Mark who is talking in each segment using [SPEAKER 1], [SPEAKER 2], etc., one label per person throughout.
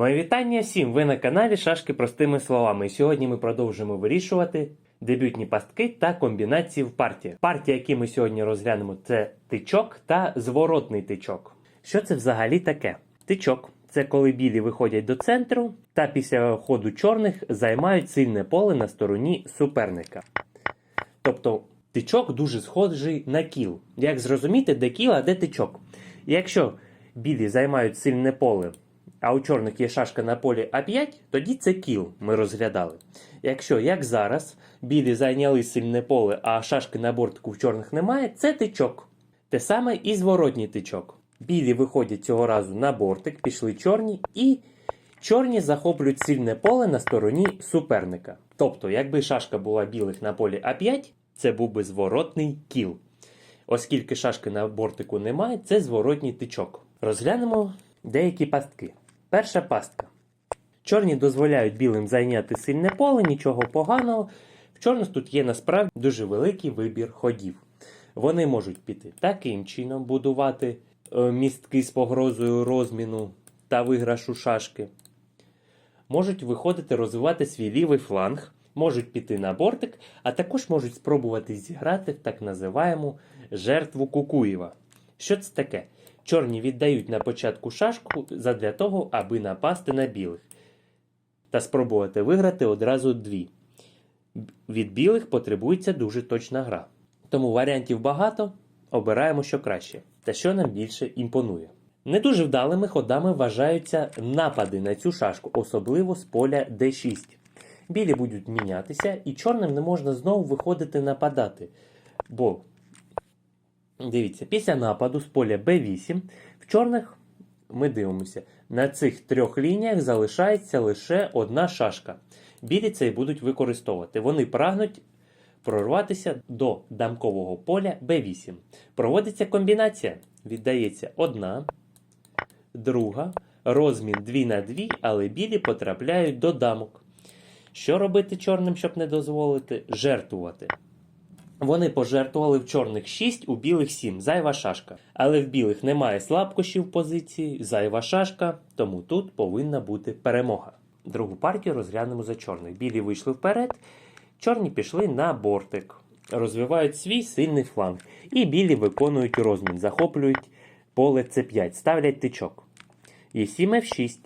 [SPEAKER 1] Моє вітання всім! Ви на каналі Шашки простими словами. І сьогодні ми продовжуємо вирішувати дебютні пастки та комбінації в. Партії, які ми сьогодні розглянемо, це тичок та зворотний тичок. Що це взагалі таке? Тичок це коли білі виходять до центру та після ходу чорних займають сильне поле на стороні суперника. Тобто тичок дуже схожий на кіл. Як зрозуміти, де кіл, а де тичок? Якщо білі займають сильне поле, а у чорних є шашка на полі А5, тоді це кіл ми розглядали. Якщо, як зараз, білі зайняли сильне поле, а шашки на бортику в чорних немає, це тичок. Те саме і зворотній тичок. Білі виходять цього разу на бортик, пішли чорні, і чорні захоплюють сильне поле на стороні суперника. Тобто, якби шашка була білих на полі А5, це був би зворотний кіл. Оскільки шашки на бортику немає, це зворотній тичок. Розглянемо деякі пастки. Перша пастка. Чорні дозволяють білим зайняти сильне поле, нічого поганого. В чорних тут є насправді дуже великий вибір ходів. Вони можуть піти таким чином, будувати е, містки з погрозою розміну та виграшу шашки. Можуть виходити розвивати свій лівий фланг, можуть піти на бортик, а також можуть спробувати зіграти в так називаємо жертву Кукуєва. Що це таке? Чорні віддають на початку шашку задля того, аби напасти на білих та спробувати виграти одразу дві. Від білих потребується дуже точна гра. Тому варіантів багато, обираємо що краще та що нам більше імпонує. Не дуже вдалими ходами вважаються напади на цю шашку, особливо з поля D6. Білі будуть мінятися, і чорним не можна знову виходити нападати. Бо, дивіться, після нападу з поля B8 в чорних ми дивимося, на цих трьох лініях залишається лише одна шашка. Білі це і будуть використовувати. Вони прагнуть прорватися до дамкового поля B8. Проводиться комбінація. Віддається одна, друга, розмін 2 на 2, але білі потрапляють до дамок. Що робити чорним, щоб не дозволити? Жертвувати. Вони пожертвували в чорних 6, у білих 7, зайва шашка. Але в білих немає слабкощів в позиції, зайва шашка, тому тут повинна бути перемога. Другу партію розглянемо за чорних. Білі вийшли вперед, чорні пішли на бортик, розвивають свій сильний фланг. І білі виконують розмін, захоплюють поле С5, ставлять тичок. І 7 F6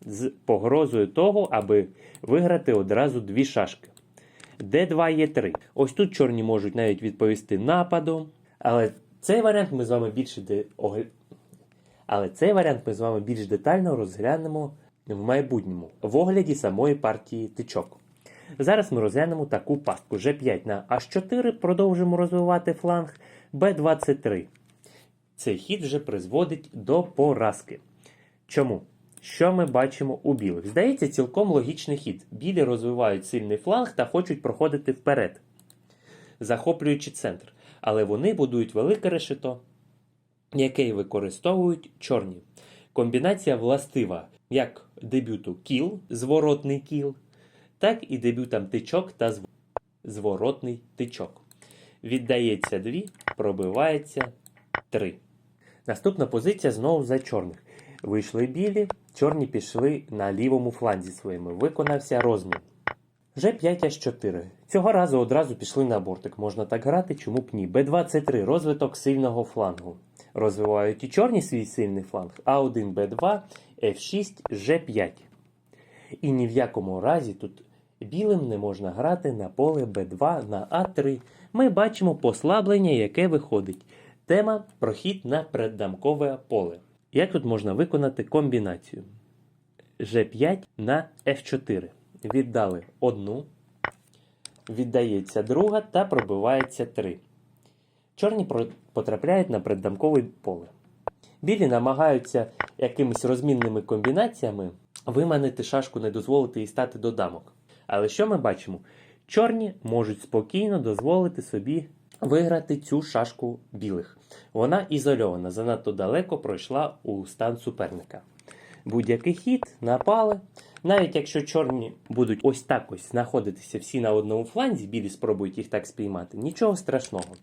[SPEAKER 1] з погрозою того, аби виграти одразу дві шашки. Д2 є 3. Ось тут чорні можуть навіть відповісти нападом. Але цей варіант ми з вами більше де... Але цей варіант ми з вами більш детально розглянемо в майбутньому в огляді самої партії тичок. Зараз ми розглянемо таку пастку. G5 на H4 продовжимо розвивати фланг B23. Цей хід вже призводить до поразки. Чому? Що ми бачимо у білих? Здається, цілком логічний хід. Білі розвивають сильний фланг та хочуть проходити вперед, захоплюючи центр. Але вони будують велике решето, яке використовують чорні. Комбінація властива як дебюту кіл, зворотний кіл, так і дебютам тичок та зворотний тичок. Віддається 2, пробивається 3. Наступна позиція знову за чорних. Вийшли білі, чорні пішли на лівому фланзі своїми. Виконався розмін. Вже 5 аж 4. Цього разу одразу пішли на бортик. Можна так грати, чому б ні. Б23 розвиток сильного флангу. Розвивають і чорні свій сильний фланг. А1, Б2, F6, Ж5. І ні в якому разі тут білим не можна грати на поле Б2 на А3. Ми бачимо послаблення, яке виходить. Тема прохід на преддамкове поле. Як тут можна виконати комбінацію? G5 на F4. Віддали одну, віддається друга та пробивається 3. Чорні потрапляють на преддамкове поле. Білі намагаються якимись розмінними комбінаціями виманити шашку, не дозволити їй стати до дамок. Але що ми бачимо? Чорні можуть спокійно дозволити собі виграти цю шашку білих. Вона ізольована, занадто далеко пройшла у стан суперника. Будь-який хід, напали. Навіть якщо чорні будуть ось так ось знаходитися всі на одному фланзі, білі спробують їх так спіймати, нічого страшного.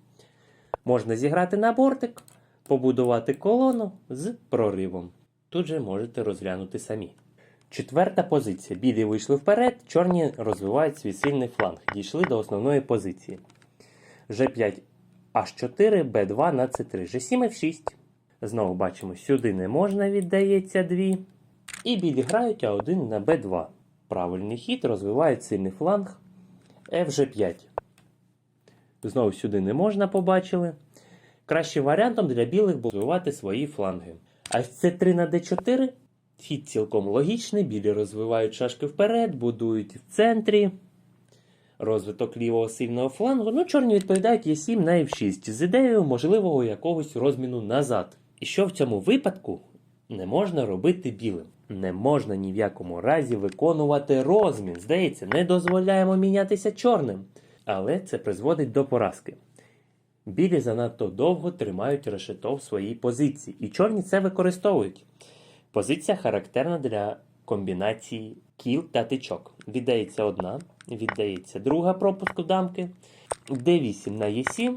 [SPEAKER 1] Можна зіграти на бортик, побудувати колону з проривом. Тут же можете розглянути самі. Четверта позиція. Білі вийшли вперед, чорні розвивають свій сильний фланг. Дійшли до основної позиції. G5, H4, B2 на C3, G7, F6. Знову бачимо, сюди не можна, віддається 2. І білі грають А1 на Б2. Правильний хід розвивають сильний фланг FG5. Знову сюди не можна, побачили. Кращим варіантом для білих було розвивати свої фланги. А С3 на Д4 хід цілком логічний. Білі розвивають шашки вперед, будують в центрі. Розвиток лівого сильного флангу. Ну, чорні відповідають Е7 на F6 з ідеєю можливого якогось розміну назад. І що в цьому випадку не можна робити білим? Не можна ні в якому разі виконувати розмін. Здається, не дозволяємо мінятися чорним. Але це призводить до поразки. Білі занадто довго тримають решето в своїй позиції, і чорні це використовують. Позиція характерна для комбінації кіл та тичок. Віддається одна, віддається друга пропуску дамки, d8 на e7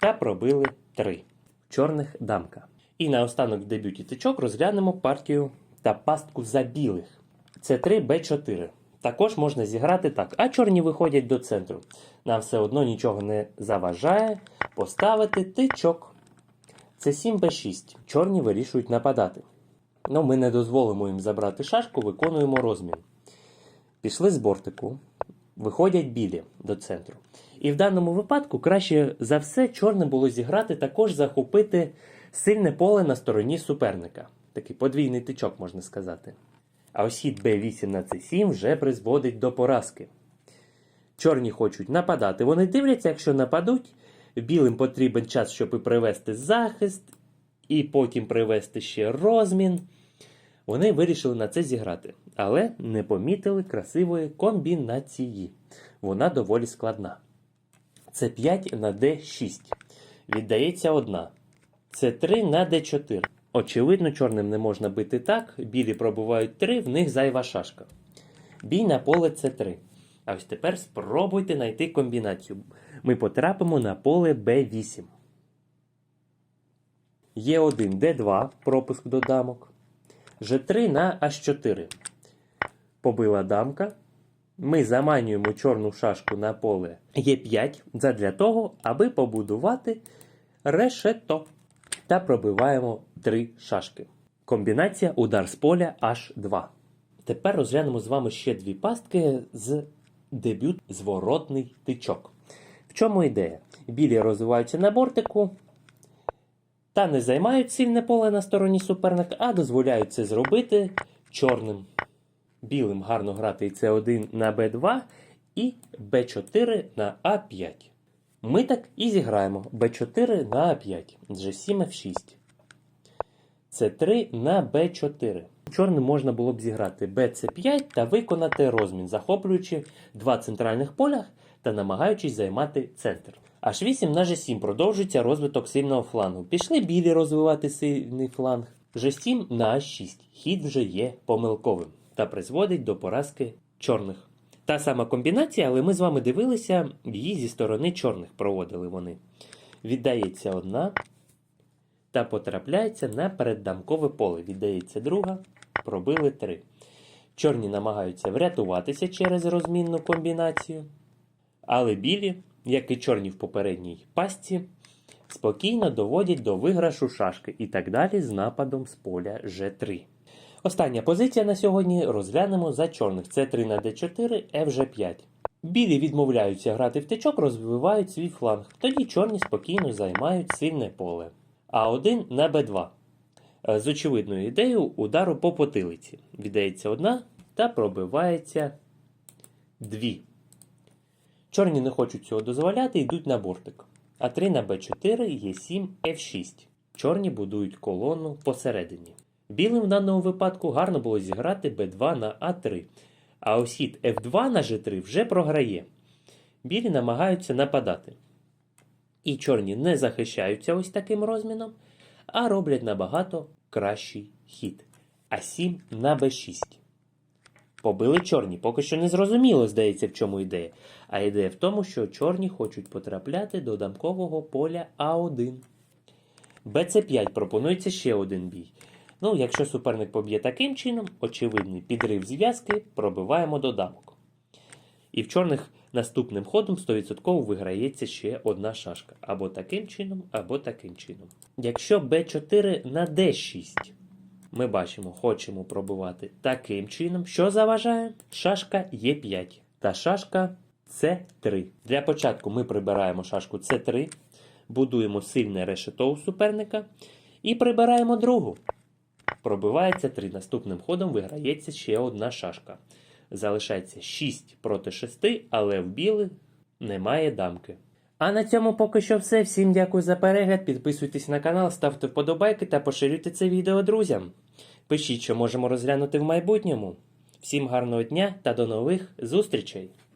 [SPEAKER 1] та пробили 3. Чорних дамка. І наостанок в дебюті тичок розглянемо партію та пастку за білих. Це 3 b4. Також можна зіграти так, а чорні виходять до центру. Нам все одно нічого не заважає поставити тичок. Це 7 b6. Чорні вирішують нападати. Ну, ми не дозволимо їм забрати шашку, виконуємо розмін. Пішли з бортику, виходять білі до центру. І в даному випадку краще за все чорне було зіграти, також захопити сильне поле на стороні суперника. Такий подвійний тичок, можна сказати. А ось хід b8 на c7 вже призводить до поразки. Чорні хочуть нападати. Вони дивляться, якщо нападуть, білим потрібен час, щоб і привести захист, і потім привести ще розмін. Вони вирішили на це зіграти, але не помітили красивої комбінації. Вона доволі складна. Це 5 на d6. Віддається одна. Це 3 на d4. Очевидно, чорним не можна бити так. Білі пробувають 3, в них зайва шашка. Бій на поле С3. А ось тепер спробуйте знайти комбінацію. Ми потрапимо на поле Б8. Є1 Д2, пропуск до дамок. Ж3 на H4. Побила дамка. Ми заманюємо чорну шашку на поле Е5 задля того, аби побудувати решето. Та пробиваємо три шашки. Комбінація удар з поля H2. Тепер розглянемо з вами ще дві пастки з дебют зворотний тичок. В чому ідея? Білі розвиваються на бортику та не займають сильне поле на стороні суперника, а дозволяють це зробити чорним. Білим гарно грати і С1 на Б2 і Б4 на А5. Ми так і зіграємо Б4 на А5, G7 F6. С3 на Б4. Чорним можна було б зіграти БЦ5 та виконати розмін, захоплюючи два центральних полях та намагаючись займати центр. H8 на G7 продовжується розвиток сильного флангу. Пішли білі розвивати сильний фланг. G7 на А6. Хід вже є помилковим та призводить до поразки чорних. Та сама комбінація, але ми з вами дивилися, її зі сторони чорних проводили вони. Віддається одна та потрапляється на переддамкове поле. Віддається друга, пробили три. Чорні намагаються врятуватися через розмінну комбінацію. Але білі, як і чорні в попередній пастці, спокійно доводять до виграшу шашки і так далі з нападом з поля G3. Остання позиція на сьогодні розглянемо за чорних С3 на d4, FG5. Білі відмовляються грати в тичок, розвивають свій фланг. Тоді чорні спокійно займають сильне поле. А1 на Б2. Е, З очевидною ідеєю удару по потилиці. Віддається одна та пробивається дві. Чорні не хочуть цього дозволяти, йдуть на бортик. А3 на Б4, Е7, F6. Чорні будують колону посередині. Білим в даному випадку гарно було зіграти Б2 на А3. А ось хід F2 на G3 вже програє. Білі намагаються нападати. І чорні не захищаються ось таким розміном, а роблять набагато кращий хід. А7 на Б6. Побили чорні. Поки що не зрозуміло, здається, в чому ідея. А ідея в тому, що чорні хочуть потрапляти до дамкового поля А1. БЦ5 пропонується ще один бій. Ну, якщо суперник поб'є таким чином, очевидний підрив зв'язки, пробиваємо до дамок. І в чорних наступним ходом 100% виграється ще одна шашка. Або таким чином, або таким чином. Якщо b4 на d6, ми бачимо, хочемо пробивати таким чином. Що заважає? Шашка Е5 та шашка С3. Для початку ми прибираємо шашку С3, будуємо сильне решето у суперника і прибираємо другу. Пробивається 3. Наступним ходом виграється ще одна шашка. Залишається 6 проти 6, але в білих немає дамки. А на цьому поки що все. Всім дякую за перегляд. Підписуйтесь на канал, ставте вподобайки та поширюйте це відео друзям. Пишіть, що можемо розглянути в майбутньому. Всім гарного дня та до нових зустрічей!